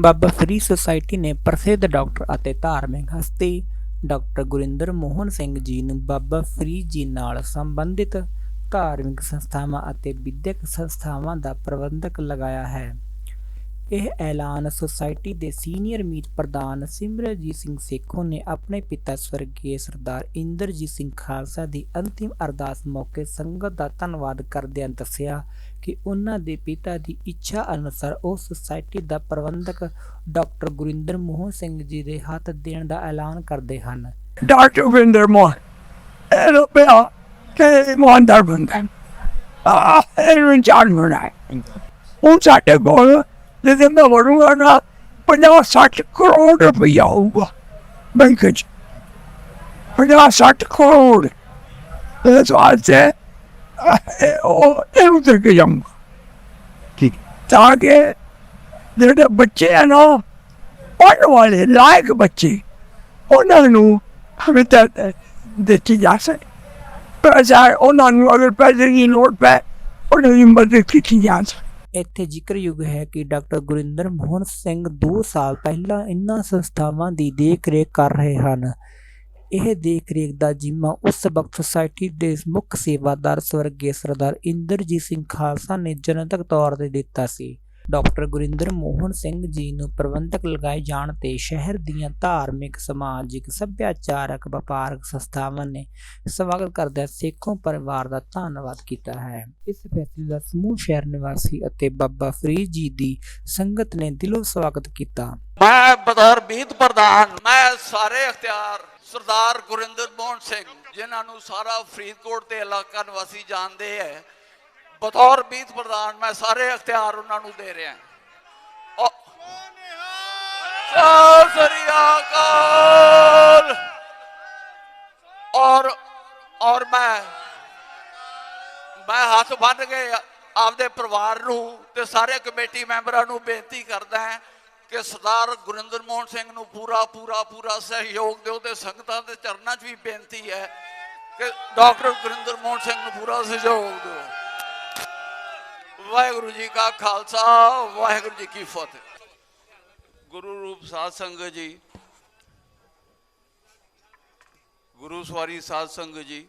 ਬਾਬਾ free society ਨੇ ਪ੍ਰਸਿੱਧ doctor ਅਤੇ ਧਾਰਮਿਕ ਹਸਤੀ ਡਾਕਟਰ ਗੁਰਿੰਦਰ ਮੋਹਨ ਸਿੰਘ ਜੀ ਨੂੰ ਬਾਬਾ ਫਰੀ ਜੀ ਨਾਲ ਸੰਬੰਧਿਤ ਧਾਰਮਿਕ ਸੰਸਥਾਵਾਂ ਅਤੇ ਵਿਦਿਅਕ ਸੰਸਥਾਵਾਂ ਦਾ ਪ੍ਰਬੰਧਕ ਲਗਾਇਆ ਹੈ। ਇਹ ਐਲਾਨ ਸੁਸਾਇਟੀ ਦੇ ਸੀਨੀਅਰ ਮੀਤ ਪ੍ਰਧਾਨ ਸਿਮਰਜੀਤ ਸਿੰਘ ਸੇਖੋਂ ਨੇ ਆਪਣੇ ਪਿਤਾ ਸਵਰਗੀ ਸਰਦਾਰ ਇੰਦਰਜੀਤ ਸਿੰਘ ਖਾਲਸਾ ਦੀ ਅੰਤਿਮ ਅਰਦਾਸ ਮੌਕੇ ਸੰਗਤ ਦਾ ਧੰਨਵਾਦ ਕਰਦਿਆਂ ਦੱਸਿਆ ਕਿ ਉਹਨਾਂ ਦੇ ਪਿਤਾ ਦੀ ਇੱਛਾ ਅਨੁਸਾਰ ਉਹ ਸੁਸਾਇਟੀ ਦਾ ਪ੍ਰਬੰਧਕ ਡਾਕਟਰ ਗੁਰਿੰਦਰ ਮੋਹਨ ਸਿੰਘ ਜੀ ਦੇ ਹੱਥ ਦੇਣ ਦਾ ਐਲਾਨ ਕਰਦੇ ਹਨ। ਡਾਕਟਰ ਵਿੰਦਰ ਮੋਹਨ, ਇਹ ਪਿਆ ਕਿ ਮੋਹਨ ਦਾ ਆ ਇਹ ਜਾਨ ਮਨਾ ਉਹ ਸਾਡੇ ਕੋਲ ਜਿਹਦੇ ਮੈਂ ਵੜੂਗਾ ਨਾ 50 60 ਕਰੋੜ ਰੁਪਇਆ ਹੋਊਗਾ ਬੈਂਕ ਚ 50 60 ਕਰੋੜ ਇਹ ਸਵਾਸੇ ਉਹ ਇਹ ਉਧਰ ਕੇ ਜਾਊਂਗਾ ਠੀਕ ਤਾਂ ਕਿ ਜਿਹੜੇ ਬੱਚੇ ਆ ਨਾ ਪੜ੍ਹਨ ਵਾਲੇ ਲਾਇਕ ਬੱਚੇ ਉਹਨਾਂ ਨੂੰ ਹਮੇ ਤਾਂ ਦਿੱਤੀ ਜਾ ਸਕੇ ਪੈਸਾ ਉਹਨਾਂ ਨੂੰ ਅਗਰ ਪੈਸੇ ਦੀ ਲੋੜ ਪੈ ਉਹਨਾਂ ਦੀ ਮਦਦ ਕੀਤੀ ਜਾ ਸਕੇ ਇੱਥੇ ਜ਼ਿਕਰਯੋਗ ਹੈ ਕਿ ਡਾਕਟਰ ਗੁਰਿੰਦਰ ਮੋਹਨ ਸਿੰਘ 2 ਸਾਲ ਪਹਿਲਾਂ ਇਨ੍ਹਾਂ ਸੰਸਥਾਵਾਂ ਦੀ ਦੇਖਰੇਖ ਕਰ ਰਹੇ ਹਨ। ਇਹ ਦੇਖਰੇਖ ਦਾ ਜ਼ਿੰਮਾ ਉਸ ਵਕਤ ਸੁਸਾਇਟੀ ਦੇ ਮੁੱਖ ਸੇਵਾਦਾਰ ਸਵਰਗੀ ਸਰਦਾਰ ਇੰਦਰਜੀਤ ਸਿੰਘ ਖਾਲਸਾ ਨੇ ਜਨਤਕ ਤੌਰ ਤੇ ਦਿੱਤਾ ਸੀ। ਡਾਕਟਰ ਗੁਰਿੰਦਰ ਮੋਹਨ ਸਿੰਘ ਜੀ ਨੂੰ ਪ੍ਰਬੰਧਕ ਲਗਾਏ ਜਾਣ ਤੇ ਸ਼ਹਿਰ ਦੀਆਂ ਧਾਰਮਿਕ, ਸਮਾਜਿਕ, ਸੱਭਿਆਚਾਰਕ, ਵਪਾਰਕ ਸੰਸਥਾਵਾਂ ਨੇ ਸਵਾਗਤ ਕਰਦਿਆਂ ਸੇਖੋਂ ਪਰਿਵਾਰ ਦਾ ਧੰਨਵਾਦ ਕੀਤਾ ਹੈ। ਇਸ ਫੈਸਲੇ ਦਾ ਸਮੂਹ ਸ਼ਹਿਰ ਨਿਵਾਸੀ ਅਤੇ ਬਾਬਾ ਫਰੀਦ ਜੀ ਦੀ ਸੰਗਤ ਨੇ ਦਿਲੋਂ ਸਵਾਗਤ ਕੀਤਾ। ਮੈਂ ਬਤੌਰ ਪ੍ਰਧਾਨ, ਮੈਂ ਸਾਰੇ ਅਖਤਿਆਰ ਸਰਦਾਰ ਗੁਰਿੰਦਰ ਮੋਹਨ ਸਿੰਘ, ਜਿਨ੍ਹਾਂ ਨੂੰ ਸਾਰਾ ਫਰੀਦਕੋਟ ਤੇ ਇਲਾਕਾ ਨਿਵਾਸੀ ਜਾਣਦੇ ਹੈ ਬਤੌਰ ਬੀਤ ਪ੍ਰਧਾਨ ਮੈਂ ਸਾਰੇ ਅਖਤਿਆਰ ਉਹਨਾਂ ਨੂੰ ਦੇ ਰਿਹਾ। ਹਾਂ ਸਤਿ ਸ੍ਰੀ ਅਕਾਲ। ਔਰ ਔਰ ਮੈਂ ਮੈਂ ਹੱਥ ਬੰਨ ਕੇ ਆਪਦੇ ਪਰਿਵਾਰ ਨੂੰ ਤੇ ਸਾਰੇ ਕਮੇਟੀ ਮੈਂਬਰਾਂ ਨੂੰ ਬੇਨਤੀ ਕਰਦਾ ਹਾਂ ਕਿ ਸਰਦਾਰ ਗੁਰਿੰਦਰ ਮੋਹਨ ਸਿੰਘ ਨੂੰ ਪੂਰਾ ਪੂਰਾ ਪੂਰਾ ਸਹਿਯੋਗ ਦਿਓ ਤੇ ਸੰਗਤਾਂ ਦੇ ਚਰਨਾਂ 'ਚ ਵੀ ਬੇਨਤੀ ਹੈ ਕਿ ਡਾਕਟਰ ਗੁਰਿੰਦਰ ਮੋਹਨ ਸਿੰਘ ਨੂੰ ਪੂਰਾ ਸਹਿਯੋਗ ਦਿਓ। ਵਾਹਿਗੁਰੂ ਜੀ ਕਾ ਖਾਲਸਾ, ਵਾਹਿਗੁਰੂ ਜੀ ਕੀ ਫਤਿਹ। ਗੁਰੂ ਰੂਪ ਸਾਧ ਸੰਗਤ ਜੀ, ਗੁਰੂ ਸਵਾਰੀ ਸਾਧ ਸੰਗਤ ਜੀ,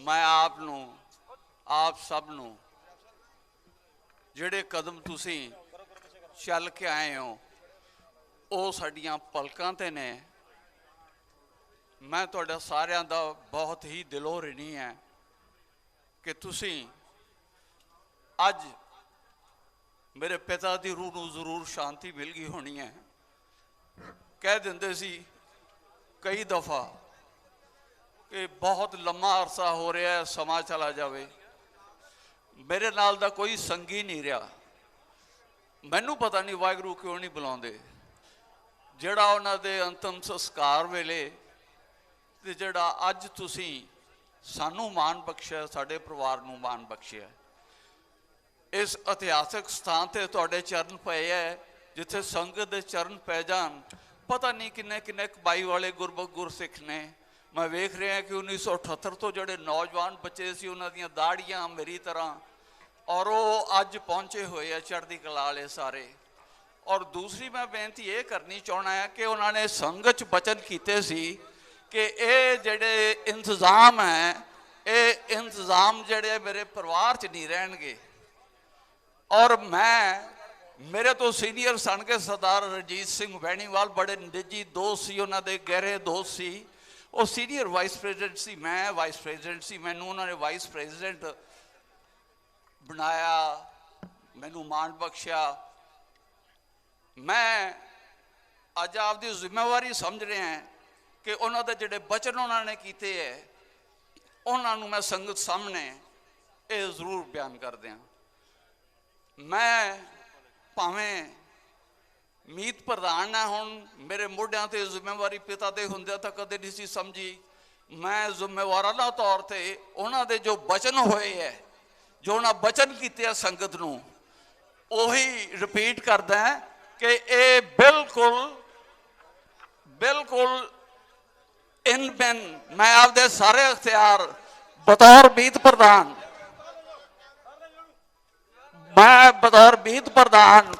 ਮੈਂ ਆਪ ਨੂੰ, ਆਪ ਸਭ ਨੂੰ, ਜਿਹੜੇ ਕਦਮ ਤੁਸੀਂ ਚੱਲ ਕੇ ਆਏ ਹੋ, ਉਹ ਸਾਡੀਆਂ ਪਲਕਾਂ ਤੇ ਨੇ। ਮੈਂ ਤੁਹਾਡਾ ਸਾਰਿਆਂ ਦਾ ਬਹੁਤ ਹੀ ਦਿਲੋਂ ਰਿਣੀ ਹੈ ਕਿ ਤੁਸੀਂ ਅੱਜ ਮੇਰੇ ਪਿਤਾ ਦੀ ਰੂਹ ਨੂੰ ਜ਼ਰੂਰ ਸ਼ਾਂਤੀ ਮਿਲ ਗਈ ਹੋਣੀ ਹੈ। ਕਹਿ ਦਿੰਦੇ ਸੀ ਕਈ ਦਫਾ ਕਿ ਬਹੁਤ ਲੰਮਾ ਅਰਸਾ ਹੋ ਰਿਹਾ ਹੈ, ਸਮਾਂ ਚਲਾ ਜਾਵੇ। ਮੇਰੇ ਨਾਲ ਦਾ ਕੋਈ ਸੰਗੀ ਨਹੀਂ ਰਿਹਾ। ਮੈਨੂੰ ਪਤਾ ਨਹੀਂ ਵਾਹਿਗੁਰੂ ਕਿਉਂ ਨਹੀਂ ਬੁਲਾਉਂਦੇ। ਜਿਹੜਾ ਉਹਨਾਂ ਦੇ ਅੰਤਮ ਸੰਸਕਾਰ ਵੇਲੇ ਤੇ ਜਿਹੜਾ ਅੱਜ ਤੁਸੀਂ ਸਾਨੂੰ ਮਾਣ ਬਖਸ਼ਿਆ, ਸਾਡੇ ਪਰਿਵਾਰ ਨੂੰ ਮਾਣ ਬਖਸ਼ਿਆ। ਇਸ ਇਤਿਹਾਸਕ ਸਥਾਨ ਤੇ ਤੁਹਾਡੇ ਚਰਨ ਪਏ ਐ, ਜਿੱਥੇ ਸੰਗਤ ਦੇ ਚਰਨ ਪੈ ਜਾਣ। ਪਤਾ ਨਹੀਂ ਕਿੰਨੇ ਕਿੰਨੇ ਕਬਾਈ ਵਾਲੇ ਗੁਰਬਖ ਗੁਰਸਿੱਖ ਨੇ। ਮੈਂ ਵੇਖ ਰਿਹਾ ਕਿ 1978 ਤੋਂ ਜਿਹੜੇ ਨੌਜਵਾਨ ਬੱਚੇ ਸੀ, ਉਹਨਾਂ ਦੀਆਂ ਦਾੜੀਆਂ ਮੇਰੀ ਤਰ੍ਹਾਂ, ਔਰ ਉਹ ਅੱਜ ਪਹੁੰਚੇ ਹੋਏ ਆ ਚੜ੍ਹਦੀ ਕਲਾ ਵਾਲੇ ਸਾਰੇ। ਔਰ ਦੂਸਰੀ ਮੈਂ ਬੇਨਤੀ ਇਹ ਕਰਨੀ ਚਾਹਣਾ ਹੈ ਕਿ ਉਹਨਾਂ ਨੇ ਸੰਗਤ ਚ ਬਚਨ ਕੀਤੇ ਸੀ ਕਿ ਇਹ ਜਿਹੜੇ ਇੰਤਜ਼ਾਮ ਹੈ ਇਹ ਇੰਤਜ਼ਾਮ ਜਿਹੜੇ ਮੇਰੇ ਪਰਿਵਾਰ ਚ ਨਹੀਂ ਰਹਿਣਗੇ। ਔਰ ਮੈਂ, ਮੇਰੇ ਤੋਂ ਸੀਨੀਅਰ ਸਨ ਕੇ ਸਰਦਾਰ ਰਜੀਤ ਸਿੰਘ ਵੈਣੀਵਾਲ ਬੜੇ ਨਿੱਜੀ ਦੋਸਤ ਸੀ, ਉਹਨਾਂ ਦੇ ਗਹਿਰੇ ਦੋਸਤ ਸੀ। ਉਹ ਸੀਨੀਅਰ ਵਾਈਸ ਪ੍ਰੈਜ਼ੀਡੈਂਟ ਸੀ, ਮੈਂ ਵਾਈਸ ਪ੍ਰੈਜ਼ੀਡੈਂਟ ਸੀ, ਮੈਨੂੰ ਉਹਨਾਂ ਨੇ ਵਾਈਸ ਪ੍ਰੈਜ਼ੀਡੈਂਟ ਬਣਾਇਆ, ਮੈਨੂੰ ਮਾਣ ਬਖਸ਼ਿਆ। ਮੈਂ ਅੱਜ ਆਪਦੀ ਜ਼ਿੰਮੇਵਾਰੀ ਸਮਝ ਰਿਹਾ ਹਾਂ ਕਿ ਉਹਨਾਂ ਦੇ ਜਿਹੜੇ ਬਚਨ ਉਹਨਾਂ ਨੇ ਕੀਤੇ ਹੈ, ਉਹਨਾਂ ਨੂੰ ਮੈਂ ਸੰਗਤ ਸਾਹਮਣੇ ਇਹ ਜ਼ਰੂਰ ਬਿਆਨ ਕਰ ਦਿਆਂ ਮੈਂ ਭਾਵੇਂ ਮੀਤ ਪ੍ਰਧਾਨ ਨਾ ਹੁਣ ਮੇਰੇ ਮੋਢਿਆਂ ਤੇ ਜ਼ਿੰਮੇਵਾਰੀ ਪਿਤਾ ਦੇ ਹੁੰਦਿਆਂ ਤਾਂ ਕਦੇ ਨਹੀਂ ਸੀ ਸਮਝੀ। ਮੈਂ ਜ਼ਿੰਮੇਵਾਰਾਨਾ ਤੌਰ ਤੇ ਉਹਨਾਂ ਦੇ ਜੋ ਬਚਨ ਹੋਏ ਹੈ ਜੋ ਉਹਨਾਂ ਬਚਨ ਕੀਤੇ ਆ ਸੰਗਤ ਨੂੰ, ਉਹੀ ਰਿਪੀਟ ਕਰਦਾ ਕਿ ਇਹ ਬਿਲਕੁਲ ਬਿਲਕੁਲ ਇਨ ਬੈਨ ਮੈਂ ਆਪਦੇ ਸਾਰੇ ਅਖਤਿਆਰ ਬਤੌਰ ਮੀਤ ਪ੍ਰਧਾਨ ਮੈਂ ਬਤੌਰ ਮੀਤ ਪ੍ਰਧਾਨ